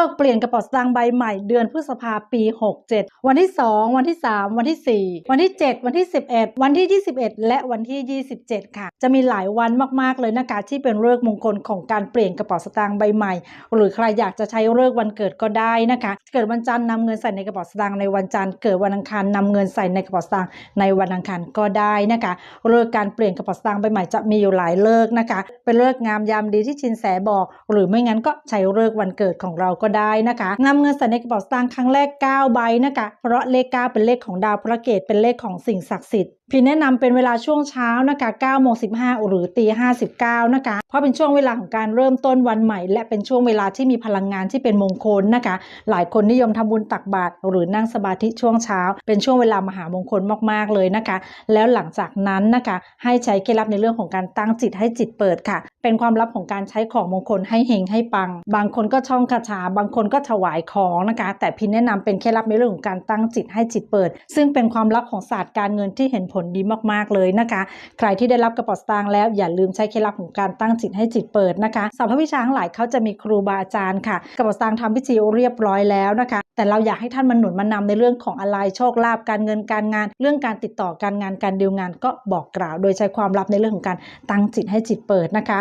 ิกเปลี่ยนกระเป๋าสตางค์ใบใหม่เดือนพฤษภาปี 67 วันที่ 2 วันที่ 3 วันที่ 4 วันที่ 7 วันที่ 11 วันที่ 21 และวันที่ 27 ค่ะ จะมีหลายวันมากๆเลยนะคะที่เป็นเลิกมงคลของการเปลี่ยนกระเป๋าสตางค์ใบใหม่ หรือใครอยากจะใช้เลิกวันเกิดก็ได้นะคะ เกิดวันจันทร์นำเงินใส่ในกระเป๋าสตางค์ในวันจันทร์เกิดวันอังคารนำเงินใส่ในกระเป๋าสตางค์ในวันอังคารก็ได้นะคะเลิกการเปลี่ยนกระเป๋าสตางค์ใบใหม่จะมีอยู่หลายเลิกนะคะ เป็นเลิกงามยามดีที่ชินแสบอก หรือไม่งั้นก็ใช้เลิกวันเกิดของเราก็ได้นะคะนำเงินใส่ในกระเป๋าสตางค์ครั้งแรก9ใบนะคะเพราะเลข 9 เป็นเลขของดาวพระเกตเป็นเลขของสิ่งศักดิ์สิทธิ์ พี่แนะนำเป็นเวลาช่วงเช้านะคะ9โมง15 หรือตี59 นะคะ เพราะเป็นช่วงเวลาของการเริ่มต้นวันใหม่ และเป็นช่วงเวลาที่มีพลังงานที่เป็นมงคลนะคะ หลายคนนิยมทำบุญตักบาตรหรือนั่งสมาธิช่วงเช้า เป็นช่วงเวลามหามงคลมากๆเลยนะคะ แล้วหลังจากนั้นนะคะให้ใช้เคล็ดลับในเรื่องของการตั้งจิตให้จิตเปิดค่ะ เป็นความลับของการใช้ของมงคลให้เฮงให้ปัง บางคนก็ช่องคาถาบางคนก็ถวายของนะคะ แต่พินแนะนำเป็นเคล็ดลับในเรื่องของการตั้งจิตให้จิตเปิด ซึ่งเป็นความลับของศาสตร์การเงินที่เห็นผลดีมากๆเลยนะคะ ใครที่ได้รับกระเป๋าสตางค์แล้วอย่าลืมใช้เคล็ดลับของการตั้งจิตให้จิตเปิดนะคะสำหรับวิชาทั้งหลายเขาจะมีครูบาอาจารย์ค่ะกระเป๋าสตางค์ทำพิธีเรียบร้อยแล้วนะคะ แต่เราอยากให้ท่านมาหนุนมานำในเรื่องของอะไรโชคลาภการเงินการงาน เรื่องการติดต่อการงานการดีลงานก็บอกกล่าว โดยใช้ความลับในเรื่องของการตั้งจิตให้จิตเปิดนะคะ